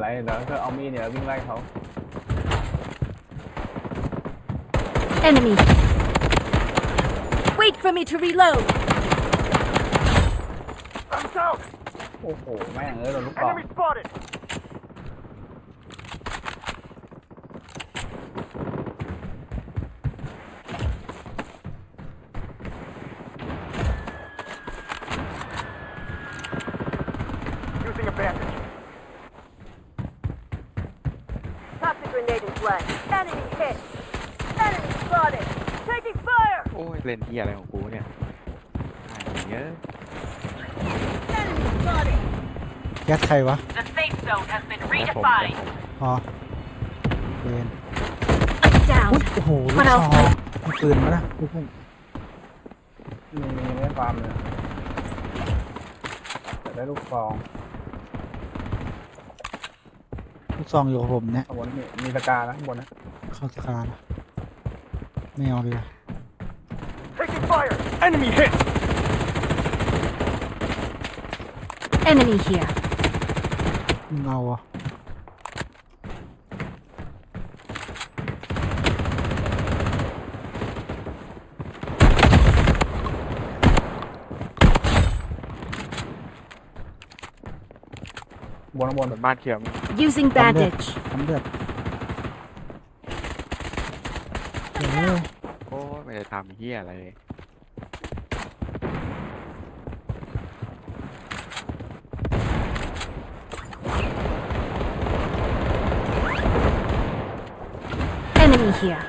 ไรเดี๋ยวก็เอามีดเนี่ยวิ่งไล่เขา Enemy. Wait for me to reload. I'm down. โอ้โหแม่งเอ้ยโดนลูกกรอก Enemy spotted. Using a bandage. Toxic grenade in play. Enemy hit. Enemy spotted. Taking fire. โอ้ย เล่นที่อะไรของกูเนี่ยไอ้เงี้ย Enemy spotted. แก๊สใครวะ The safe zone has been แล้วผม redefined. อ๋อเวน Down. อุ๊ยโอ้โหลูกมันซเอาองมีปืนมานะลูกพุ่งมีมีไม่ได้ฟาร์มเลยแต่ได้ลูกซองลูกซองอยู่กับผมเนี่ย ข้างบนมีมีตะกร้ารนะข้างบนนะเข้าสกานะไม่เอาเลย Taking fire. Enemy hit. Enemy here. มึงเอาอะบนข้างบนบนบ้านเขียวมี Using bandage. ทำเลือดโอ้ยโอ้ยไม่ได้ทำเฮียอะไรเลย Enemy here.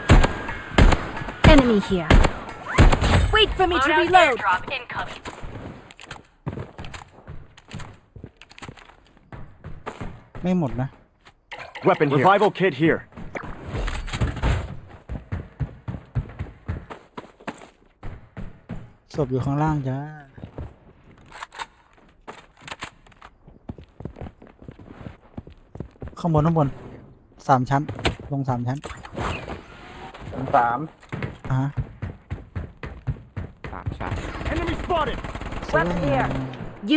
Enemy here. Wait for me to Loadout reload. airdrop incoming. ไม่หมดนะ Weapon here. Revival kit here. ศพอยู่ข้างล่างจ้าข้างบนข้างบนสามชั้น ลงสามชั้น ชั้นสามอะฮะสามชั้น Enemy spotted. สวย Weapon here.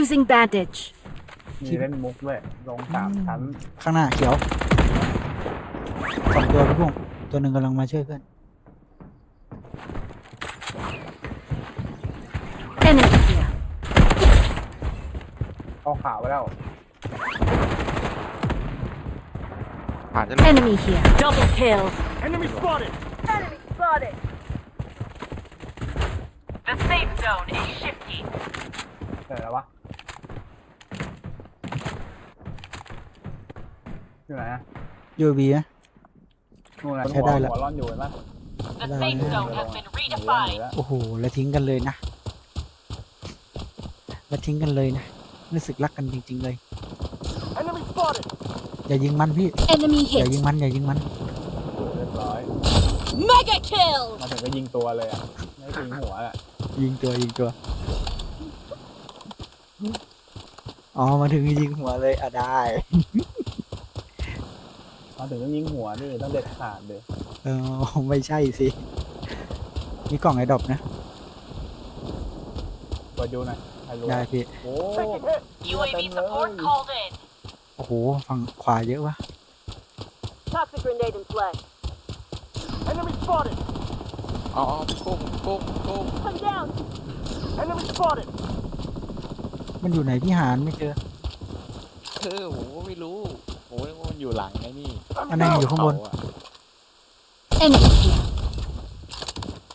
Using bandage. มีเล่นมุกด้วยลงสามชั้นข้างหน้าเขียวสองตัวพี่พุ่งตัวหนึ่งกำลังมาช่วยเพื่อน Enemy here. เอาขาวไว้แล้วผ่านจะลง Enemy here. Double kill. Enemy spotted. Enemy spotted. The safe zone is shifting. เสร็จแล้ววะอยู่ไหนอะยูบีนะ นู่นนะใช้ได้ละหัวร้อนอยู่เห็นปะ The Hello, safe yeah. zone has been หัวร้อนอยู่ redefined. แล้วโอ้โห แล้วทิ้งกันเลยนะ แล้วทิ้งกันเลยนะ รู้สึกรักกันจริง ๆ เลย Enemy spotted. อย่ายิงมันพี่ Enemy อย่ายิ hit. งมัน อย่ายิงมัน เรียบร้อย Mega kill. มาถึงก็ยิงตัวเลยอะไม่ได้ยิงหัวแหละยิงตัวยิงตัว อ๋อ มาถึงยิงหัวเลยอะได้ มาถึงก็ยิงหัวนี่ต้องเด็ดขาดเลยเออ ไม่ใช่สิ มีกล่องไอ้ดอกนะเปิดดูหน่อยใครรู้ได้พี่ โอ้ Taking hit. UAV support called in. โอ้โห ฝั่งขวาเยอะวะ Toxic grenade in play. Enemy spotted. อ๋อกุ้งกุ้งกุ้ง I'm down. Enemy spotted. มันอยู่ไหนพี่หานไม่เจอ เออโหไม่รู้โหนึกว่ามันอยู่หลังไอ้นี่อันนั้นอยู่ข้างบน เขอะ Enemy here.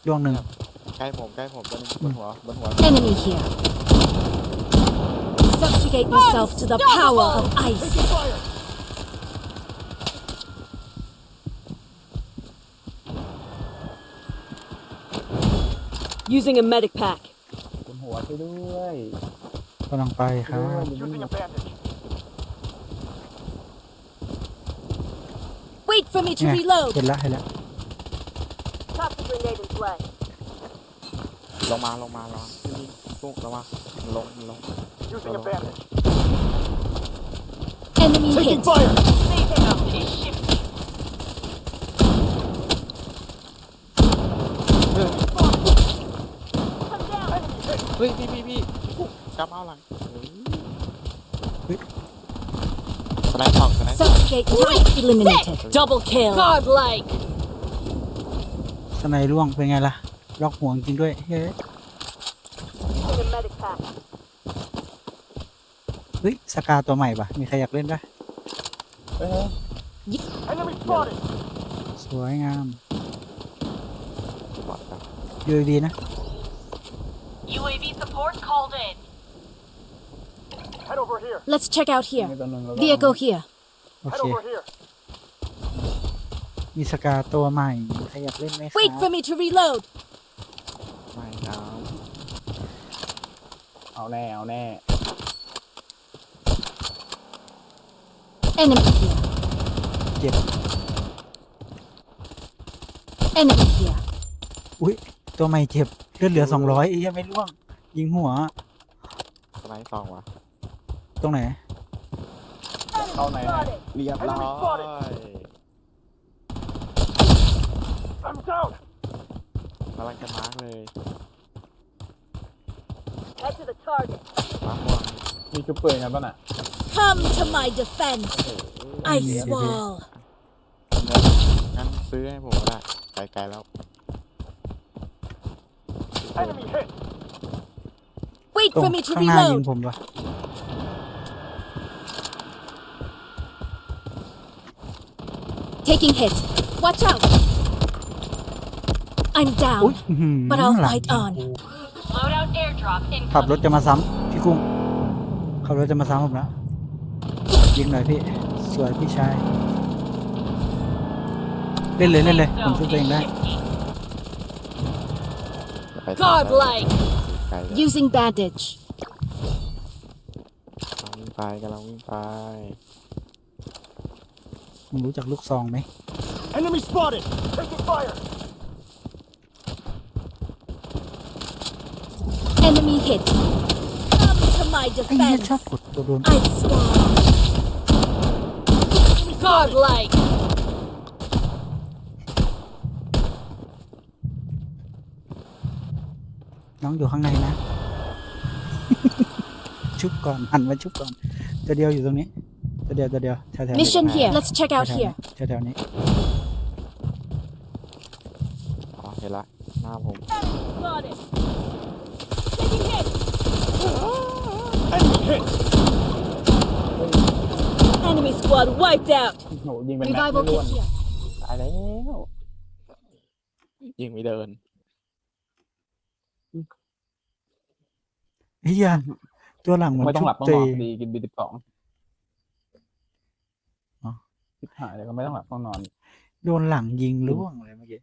ดวงหนึ่ง ใกล้ผมใกล้ผมบนบนหัวบนหัว Enemy here. Subjugate yourself to the power of ice. Taking fire. Using a medic pack. คุณหัวช่วยด้วย กำลังไปครับ Using a bandage. Wait for me to เนี่ย reload. เห็นแล้วเห็นแล้ว Toxic grenade in play. ลงมาลงมาลงมาพี่กุ้งลงมาลงลง Using a bandage. Enemy Taking hit. fire. Safe zone is shifting. เฮ้ยพี่พี่พี่กุ้งกลับเอาหลังเฮ้ยเฮ้ยสไนด์สองสไนด์สอง Subjugate type eliminated. Double kill. Godlike. สไนร่วงเป็นไงล่ะ ล็อกห่วงจริงด้วยเฮ้ย Using a medic pack. เฮ้ยสกาตัวใหม่ปะมีใครอยากเล่นปะเอ้ย Enemy spotted. สวยงาม บอดครับยูดีนะ UAV support called in. Head over here. Let's check out มี here. ตัวหนึ่งแล้วก็ Vehicle here. โอ Head เค over here. มีสกาตัวใหม่มีใครอยากเล่นไหมครับ Wait for me to reload. ไม่ครับเอาแน่เอาแน่ Enemy here. เจ็บ Enemy here. อุ้ยตัวใหม่เจ็บเลือดเหลือสองร้อยไอ้ยังไม่ร่วง ยิงหัว สไนด์สองวะตรงไหน เข้าในให้ Spotted. เรียบร้อย Enemy spotted. I'm down. กำลังจะมาร์กเลย Head to the target. มาร์กม่วงมีจุดเปื่อยกันป่ะน่ะ Come to my defense. Ice wall. งั้นซื้อให้ผมก็ได้ไกลๆแล้ว Enemy hit. Wait ตรง for me to ข้างหน้ายิง reload. ผมปะ Taking hit. Watch out. I'm อุ้ย down. อื้อหือ But I'll หลัง fight ยิง on. กู Loadout airdrop ขับรถ incoming. จะมาซ้ำพี่กุ้งขับรถจะมาซ้ำผมแล้วยิงหน่อยพี่สวยพี่ชายเล่นเลยเล่นเลยผม Safe ช่วย zone ตัวเองได้ is shifting. จะไปทางนั้น Godlike. ไกลแล้ว Using bandage. กำลังวิ่งไปกำลังวิ่งไป มึงรู้จักลูกซองไหม Enemy spotted. Taking fire. Enemy hit. Come to my ไอ้เหี้ย defense. ชอบกดตัวโดน Ice wall. Godlike. น้องอยู่ข้างในนะ ชุบก่อนหันมาชุบก่อน ตัวเดียวอยู่ตรงนี้ ตัวเดียวตัวเดียวแถวๆนี้ Mission here. Let's check out แถวๆ here. นี้แถวๆนี้ อ๋อเห็นละ หน้าผม Spotted. Taking hit. Enemy hit. Enemy squad wiped out. โอ้โหยิงเป็นแม็ก Revival ไม่ล้วน kit here. ตายแล้ว ยิงไม่เดิน เฮียตัวหลังเหมือนไม่ต้องหลับชุต้องเตนอนดีกินบีสิบสองอ๋อ ชิบหายเลยก็ไม่ต้องหลับต้องนอน โดนหลังยิงล่วงเลยเมื่อกี้